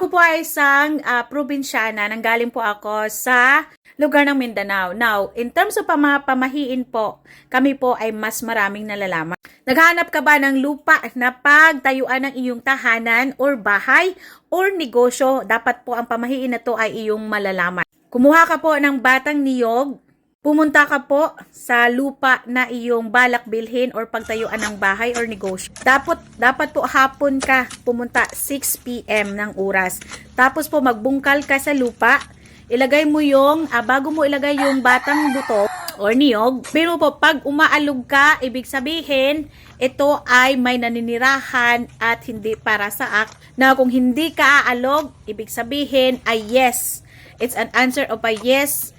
Ako po ay isang uh, probinsyana, nanggaling po ako sa lugar ng Mindanao. Now, in terms of pama pamahiin po, kami po ay mas maraming nalalaman. Naghanap ka ba ng lupa na pagtayuan ng iyong tahanan or bahay or negosyo? Dapat po ang pamahiin na to ay iyong malalaman. Kumuha ka po ng batang niyog, Pumunta ka po sa lupa na iyong balak bilhin or pagtayuan ng bahay or negosyo. Dapat, dapat po hapon ka pumunta 6 p.m. ng oras. Tapos po magbungkal ka sa lupa. Ilagay mo yung, ah, bago mo ilagay yung batang buto or niyog. Pero po, pag umaalog ka, ibig sabihin, ito ay may naninirahan at hindi para sa act. Na kung hindi ka aalog, ibig sabihin ay yes. It's an answer of a yes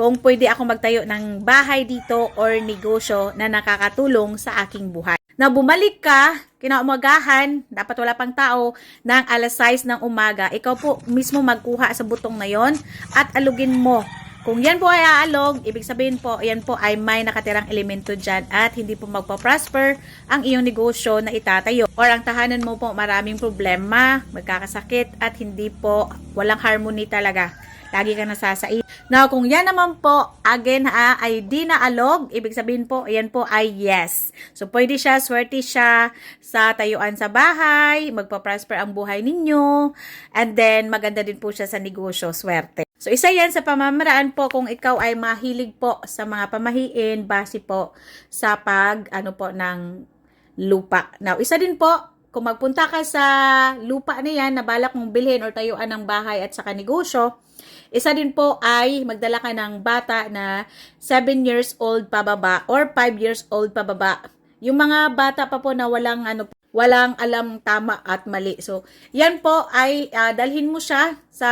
kung pwede ako magtayo ng bahay dito or negosyo na nakakatulong sa aking buhay. Na bumalik ka, kinaumagahan, dapat wala pang tao, ng alas 6 ng umaga, ikaw po mismo magkuha sa butong na yon at alugin mo. Kung yan po ay aalog, ibig sabihin po, yan po ay may nakatirang elemento dyan at hindi po magpa-prosper ang iyong negosyo na itatayo. Or ang tahanan mo po maraming problema, magkakasakit at hindi po walang harmony talaga. Lagi ka nasasait. Now, kung yan naman po, again ha, ay di na alog, ibig sabihin po, yan po ay yes. So, pwede siya, swerte siya sa tayuan sa bahay, magpa-prosper ang buhay ninyo, and then maganda din po siya sa negosyo, swerte. So, isa yan sa pamamaraan po kung ikaw ay mahilig po sa mga pamahiin base po sa pag, ano po, ng lupa. Now, isa din po, kung magpunta ka sa lupa na yan na balak mong bilhin or tayuan ng bahay at saka negosyo, isa din po ay magdala ka ng bata na 7 years old pababa or 5 years old pababa. Yung mga bata pa po na walang ano walang alam tama at mali. So, yan po ay uh, dalhin mo siya sa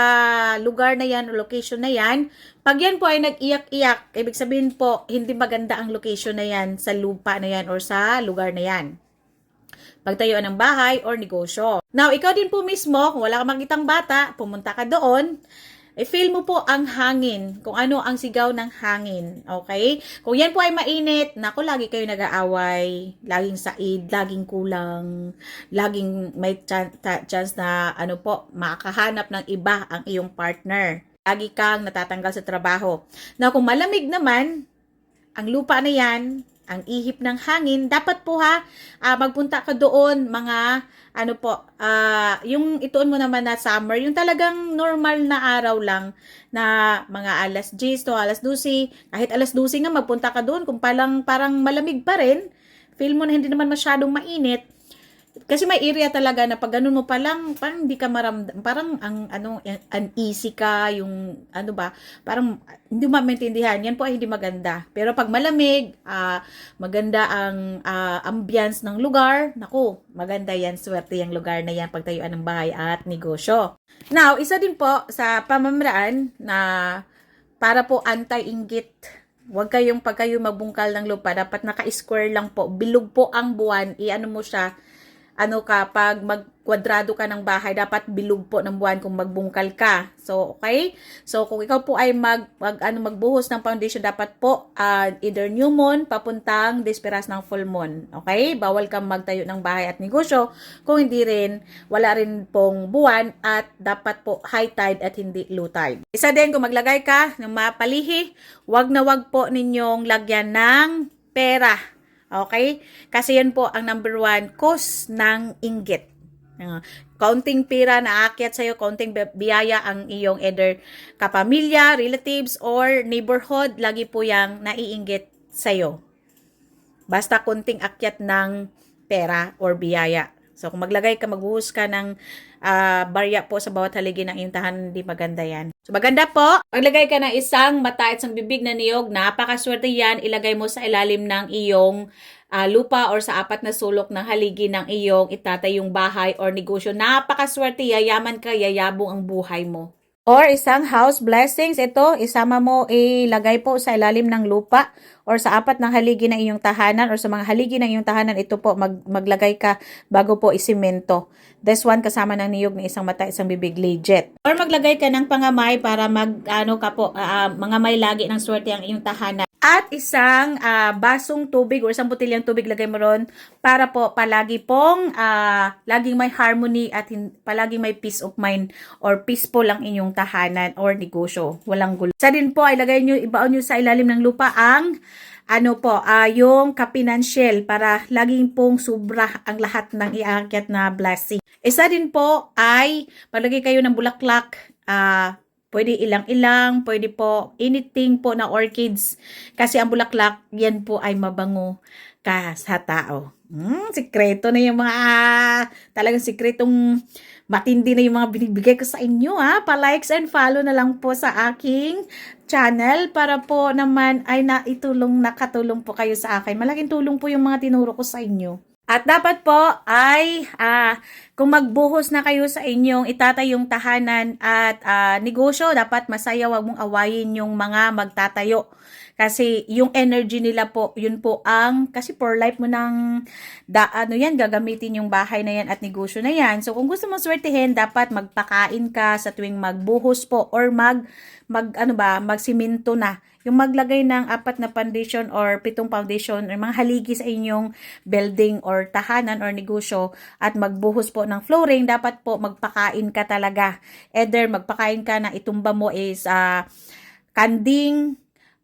lugar na yan o location na yan. Pag yan po ay nag-iyak-iyak, ibig sabihin po, hindi maganda ang location na yan sa lupa na yan or sa lugar na yan pagtayuan ng bahay or negosyo. Now, ikaw din po mismo, kung wala kang makitang bata, pumunta ka doon, i-feel mo po ang hangin, kung ano ang sigaw ng hangin, okay? Kung yan po ay mainit, naku, lagi kayo nag-aaway, laging said, laging kulang, laging may chance, na, ano po, makakahanap ng iba ang iyong partner. Lagi kang natatanggal sa trabaho. Na kung malamig naman, ang lupa na yan, ang ihip ng hangin, dapat po ha, uh, magpunta ka doon mga ano po, uh, yung ituon mo naman na summer, yung talagang normal na araw lang na mga alas 10 to alas 12, kahit alas 12 nga magpunta ka doon. Kung palang parang malamig pa rin, feel mo na hindi naman masyadong mainit, kasi may area talaga na pag ganun mo pa lang, parang hindi ka maramdam, parang ang ano, uneasy ka, yung ano ba, parang hindi mo maintindihan. Yan po ay hindi maganda. Pero pag malamig, uh, maganda ang uh, ambience ng lugar, naku, maganda yan, swerte yung lugar na yan, pagtayuan ng bahay at negosyo. Now, isa din po sa pamamaraan na para po anti-inggit Huwag kayong pag kayo magbungkal ng lupa, dapat naka-square lang po. Bilog po ang buwan, i-ano mo siya, ano ka, pag magkwadrado ka ng bahay, dapat bilog po ng buwan kung magbungkal ka. So, okay? So, kung ikaw po ay mag, mag ano, magbuhos ng foundation, dapat po uh, either new moon, papuntang desperas ng full moon. Okay? Bawal kang magtayo ng bahay at negosyo. Kung hindi rin, wala rin pong buwan at dapat po high tide at hindi low tide. Isa din, kung maglagay ka ng mapalihi, wag na wag po ninyong lagyan ng pera Okay? Kasi yan po ang number one cause ng inggit. Uh, kaunting pera na aakyat sa'yo, kaunting biyaya ang iyong either kapamilya, relatives, or neighborhood, lagi po yang naiinggit sa'yo. Basta kunting akyat ng pera or biyaya. So, kung maglagay ka, magbuhos ka ng uh, barya po sa bawat haligi ng iyong tahanan, hindi maganda yan. So, maganda po, maglagay ka ng isang mata at isang bibig na niyog, napakaswerte yan, ilagay mo sa ilalim ng iyong uh, lupa or sa apat na sulok ng haligi ng iyong itatayong bahay or negosyo. Napakaswerte, yayaman ka, yayabong ang buhay mo. Or isang house blessings, ito, isama mo, ilagay po sa ilalim ng lupa or sa apat ng haligi ng iyong tahanan or sa mga haligi ng iyong tahanan, ito po, mag, maglagay ka bago po isimento. This one kasama ng niyog ng isang mata, isang bibig, legit. Or maglagay ka ng pangamay para mag, ano ka po, ah, mangamay lagi ng swerte ang iyong tahanan. At isang ah, basong tubig or isang botilyang tubig lagay mo ron para po palagi pong ah, laging may harmony at palaging may peace of mind or peaceful ang inyong tahanan or negosyo. Walang gulo. Sa din po ay lagay nyo, ibaon nyo sa ilalim ng lupa ang ano po, ah, yung kapinansyel para laging pong sobra ang lahat ng iakyat na blessing. Isa din po ay palagay kayo ng bulaklak, ah, pwede ilang-ilang, pwede po anything po na orchids. Kasi ang bulaklak, yan po ay mabango ka sa tao. Hmm, sikreto na yung mga, ah, talagang sikretong matindi na yung mga binibigay ko sa inyo ha. Pa-likes and follow na lang po sa aking channel para po naman ay naitulong, nakatulong po kayo sa akin. Malaking tulong po yung mga tinuro ko sa inyo. At dapat po ay ah, kung magbuhos na kayo sa inyong itatayong tahanan at ah, negosyo, dapat masaya wag mong awayin yung mga magtatayo. Kasi yung energy nila po, yun po ang, kasi for life mo ng, da, ano yan, gagamitin yung bahay na yan at negosyo na yan. So kung gusto mong swertihin, dapat magpakain ka sa tuwing magbuhos po or mag, mag ano ba, magsiminto na. Yung maglagay ng apat na foundation or pitong foundation or mga haligi sa inyong building or tahanan or negosyo at magbuhos po ng flooring, dapat po magpakain ka talaga. Either magpakain ka na itumba mo is ah, kanding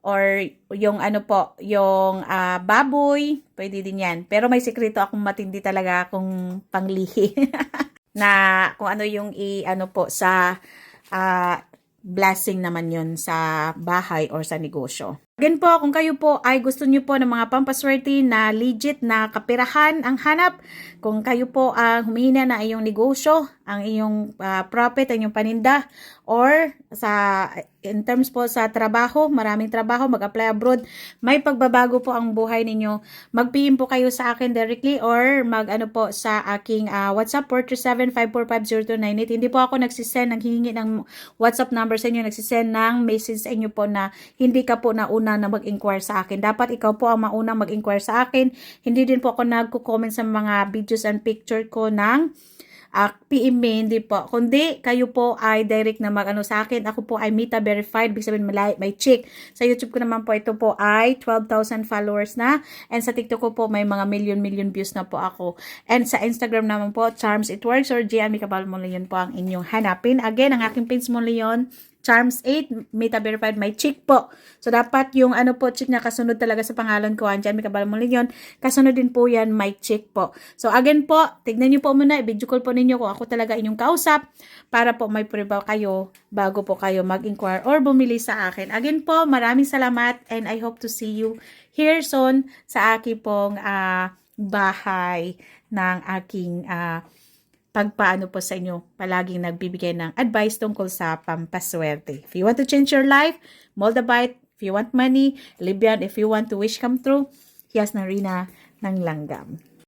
or yung ano po, yung ah, baboy, pwede din yan. Pero may sekreto akong matindi talaga akong panglihi na kung ano yung i ano po sa ah, blessing naman yun sa bahay or sa negosyo. Again po, kung kayo po ay gusto nyo po ng mga pampaswerte na legit na kapirahan ang hanap, kung kayo po ang humihina na iyong negosyo, ang iyong ah, profit, ang iyong paninda, or sa in terms po sa trabaho, maraming trabaho, mag-apply abroad, may pagbabago po ang buhay ninyo. Mag-PM po kayo sa akin directly or mag ano po sa aking ah, WhatsApp 437-545-0298. Hindi po ako nagsisend, naghihingi ng WhatsApp number sa inyo, nagsisend ng message sa inyo po na hindi ka po nauna na mag-inquire sa akin. Dapat ikaw po ang maunang mag-inquire sa akin. Hindi din po ako nagko-comment sa mga videos and picture ko ng uh, PM me, hindi po. Kundi kayo po ay direct na mag-ano sa akin. Ako po ay Mita verified, ibig sabihin may, may chick. Sa YouTube ko naman po ito po ay 12,000 followers na. And sa TikTok ko po may mga million-million views na po ako. And sa Instagram naman po, Charms It Works or Gian Micabal mo Leon po ang inyong hanapin. Again, ang aking page mo Leon, Charms 8, Meta Verified, may chick po. So, dapat yung ano po, chick na kasunod talaga sa pangalan ko, andyan, may kabal mo yun. Kasunod din po yan, may chick po. So, again po, tignan nyo po muna, i-video call po ninyo kung ako talaga inyong kausap para po may preba kayo bago po kayo mag-inquire or bumili sa akin. Again po, maraming salamat and I hope to see you here soon sa aking pong ah, bahay ng aking ah, pagpaano po sa inyo, palaging nagbibigay ng advice tungkol sa pampaswerte. If you want to change your life, Moldavite. If you want money, Libyan. If you want to wish come true, Hiyas na Rina ng Langgam.